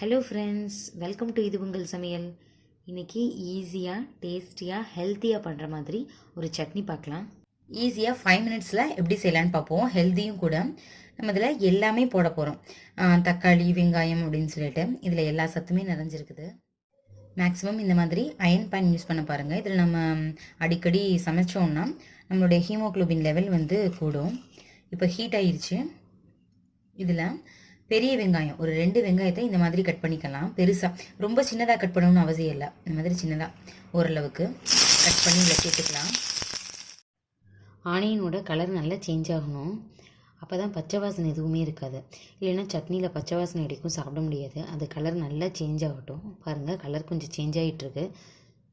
Hello friends welcome to இது உங்கள் சமையல். இன்றைக்கி ஈஸியாக டேஸ்டியாக ஹெல்த்தியாக பண்ணுற மாதிரி ஒரு சட்னி பார்க்கலாம். ஈஸியாக ஃபைவ் மினிட்ஸில் எப்படி செய்யலான்னு பார்ப்போம். ஹெல்த்தியும் கூட நம்ம இதில் எல்லாமே போட போகிறோம் தக்காளி வெங்காயம் அப்படின்னு சொல்லிட்டு இதில் எல்லா சத்துமே நிறைஞ்சிருக்குது. மேக்ஸிமம் இந்த மாதிரி அயன் பேன் யூஸ் பண்ண பாருங்கள் இதில் நம்ம அடிக்கடி சமைச்சோம்னா நம்மளுடைய ஹீமோக்ளோபின் லெவல் வந்து கூடும். இப்போ ஹீட் ஆயிடுச்சு இதில் பெரிய வெங்காயம் ஒரு ரெண்டு வெங்காயத்தை இந்த மாதிரி கட் பண்ணிக்கலாம். பெருசாக ரொம்ப சின்னதாக கட் பண்ணணும்னு அவசியம் இல்லை. இந்த மாதிரி சின்னதாக ஓரளவுக்கு கட் பண்ணி இதில் சேர்த்துக்கலாம் ஆனியனோட கலர் நல்லா சேஞ்ச் ஆகணும். அப்போ தான் பச்சை வாசனை எதுவுமே இருக்காது. இல்லைன்னா சட்னியில் பச்சை வாசனை அடிக்கும் சாப்பிட முடியாது. அது கலர் நல்லா சேஞ்ச் ஆகட்டும். பாருங்கள் கலர் கொஞ்சம் சேஞ்ச் ஆகிட்டுருக்கு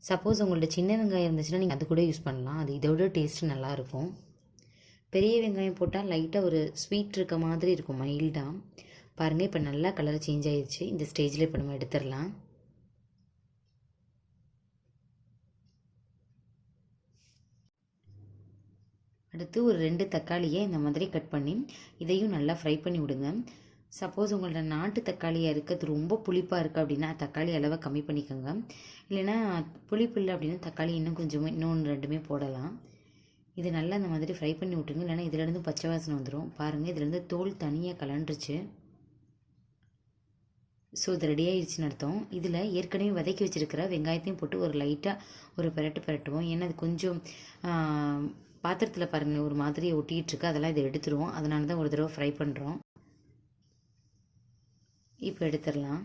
சப்போஸ் உங்கள்ட்ட சின்ன வெங்காயம் இருந்துச்சுன்னா நீங்கள் அது கூட யூஸ் பண்ணலாம். அது இதோட டேஸ்ட்டு நல்லாயிருக்கும் பெரிய வெங்காயம் போட்டால் லைட்டாக ஒரு ஸ்வீட் இருக்க மாதிரி இருக்கும் மைல்டாக பாருங்கள் இப்போ நல்லா கலர் சேஞ்ச் ஆகிடுச்சு இந்த ஸ்டேஜில் இப்போ நம்ம எடுத்துடலாம். அடுத்து ஒரு ரெண்டு தக்காளியை இந்த மாதிரி கட் பண்ணி இதையும் நல்லா ஃப்ரை பண்ணி விடுங்க. சப்போஸ் உங்களோட நாட்டு தக்காளியாக இருக்கிறது ரொம்ப புளிப்பாக இருக்குது அப்படின்னா தக்காளி அளவை கம்மி பண்ணிக்கோங்க. இல்லைன்னா புளிப்பு இல்லை அப்படின்னா தக்காளி இன்னும் கொஞ்சம் இன்னொன்று ரெண்டுமே போடலாம். இது நல்லா இந்த மாதிரி ஃப்ரை பண்ணி விட்டுருங்க. இல்லைன்னா இதுலேருந்து பச்சை வாசனை வந்துடும் பாருங்கள் இதுலேருந்து தோல் தனியாக கலண்டுருச்சு. ஸோ இது ரெடி ஆயிடுச்சுன்னு அர்த்தம். இதில் ஏற்கனவே வதக்கி வச்சுருக்கிற வெங்காயத்தையும் போட்டு ஒரு லைட்டாக ஒரு பிரட்டு பிரட்டுவோம். ஏன்னா அது கொஞ்சம் பாத்திரத்தில் பாருங்கள் ஒரு மாதிரி ஒட்டிகிட்ருக்கு அதெல்லாம் இதை எடுத்துருவோம். அதனால தான் ஒரு தடவை ஃப்ரை பண்ணுறோம் இப்போ எடுத்துடலாம்.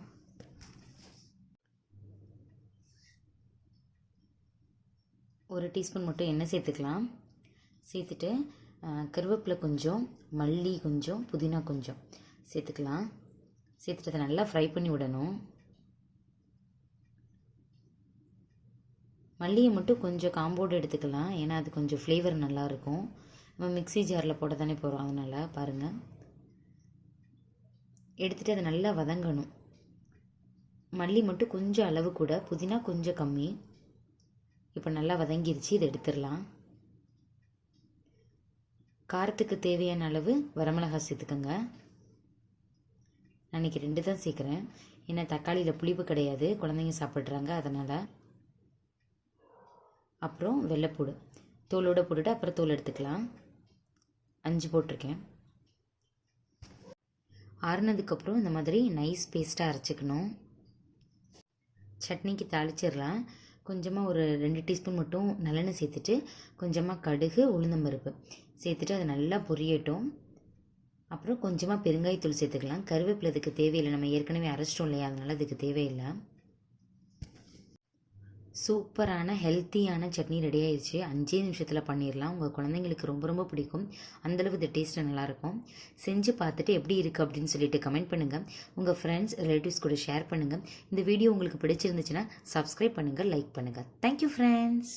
ஒரு டீஸ்பூன் மட்டும் எண்ணெய் சேர்த்துக்கலாம். சேர்த்துட்டு கருவேப்பிலை கொஞ்சம் மல்லி கொஞ்சம் புதினா கொஞ்சம் சேர்த்துக்கலாம். சேர்த்துட்டு அதை நல்லா ஃப்ரை பண்ணி விடணும். மல்லியை மட்டும் கொஞ்சம் காம்போடு எடுத்துக்கலாம். ஏன்னா அது கொஞ்சம் ஃப்ளேவர் நல்லாயிருக்கும். நம்ம மிக்சி ஜாரில் போட தானே போகிறோம் அதனால் பாருங்கள் எடுத்துகிட்டு அதை நல்லா வதங்கணும். மல்லி மட்டும் கொஞ்சம் அளவு கூட. புதினா கொஞ்சம் கம்மி. இப்போ நல்லா வதங்கிருச்சு. இதை எடுத்துடலாம். காரத்துக்கு தேவையான அளவு வரமிளகாய் சேர்த்துக்கோங்க. நான் இன்றைக்கி ரெண்டு தான் சேர்க்குறேன். ஏன்னா தக்காளியில் புளிப்பு கிடையாது. குழந்தைங்க சாப்பிட்றாங்க அதனால். அப்புறம் வெள்ளைப்பூடு. தோலோடு போட்டுட்டு அப்புறம் தோல் எடுத்துக்கலாம். அஞ்சு போட்டிருக்கேன். ஆறுனதுக்கப்புறம் இந்த மாதிரி நைஸ் பேஸ்ட்டாக அரைச்சிக்கணும். சட்னிக்கு தாளிச்சிடலாம். கொஞ்சமாக ஒரு ரெண்டு டீஸ்பூன் மட்டும் நல்லெண்ணெய் சேர்த்துட்டு கொஞ்சமாக கடுகு உளுந்தம்பருப்பு சேர்த்துட்டு அதை நல்லா பொரியட்டும். அப்புறம் கொஞ்சமாக பெருங்காயத்தூள் சேர்த்துக்கலாம். கருவேப்பிலை இதுக்கு தேவையில்லை. நம்ம ஏற்கனவே அரைச்சிட்டோம் இல்லையா? அதனால் இதுக்கு தேவையில்லை. சூப்பரான ஹெல்த்தியான சட்னி ரெடி ஆயிடுச்சு அஞ்சே நிமிஷத்தில் பண்ணிடலாம் உங்கள் குழந்தைங்களுக்கு ரொம்ப ரொம்ப பிடிக்கும். அந்தளவு இந்த டேஸ்ட்டு நல்லாயிருக்கும். செஞ்சு பார்த்துட்டு எப்படி இருக்குது அப்படின்னு சொல்லிட்டு கமெண்ட் பண்ணுங்கள் உங்கள் ஃப்ரெண்ட்ஸ் ரிலேட்டிவ்ஸ் கூட ஷேர் பண்ணுங்கள் இந்த வீடியோ உங்களுக்கு பிடிச்சிருந்துச்சுன்னா சப்ஸ்கிரைப் பண்ணுங்கள் லைக் பண்ணுங்கள் தேங்க்யூ ஃப்ரெண்ட்ஸ்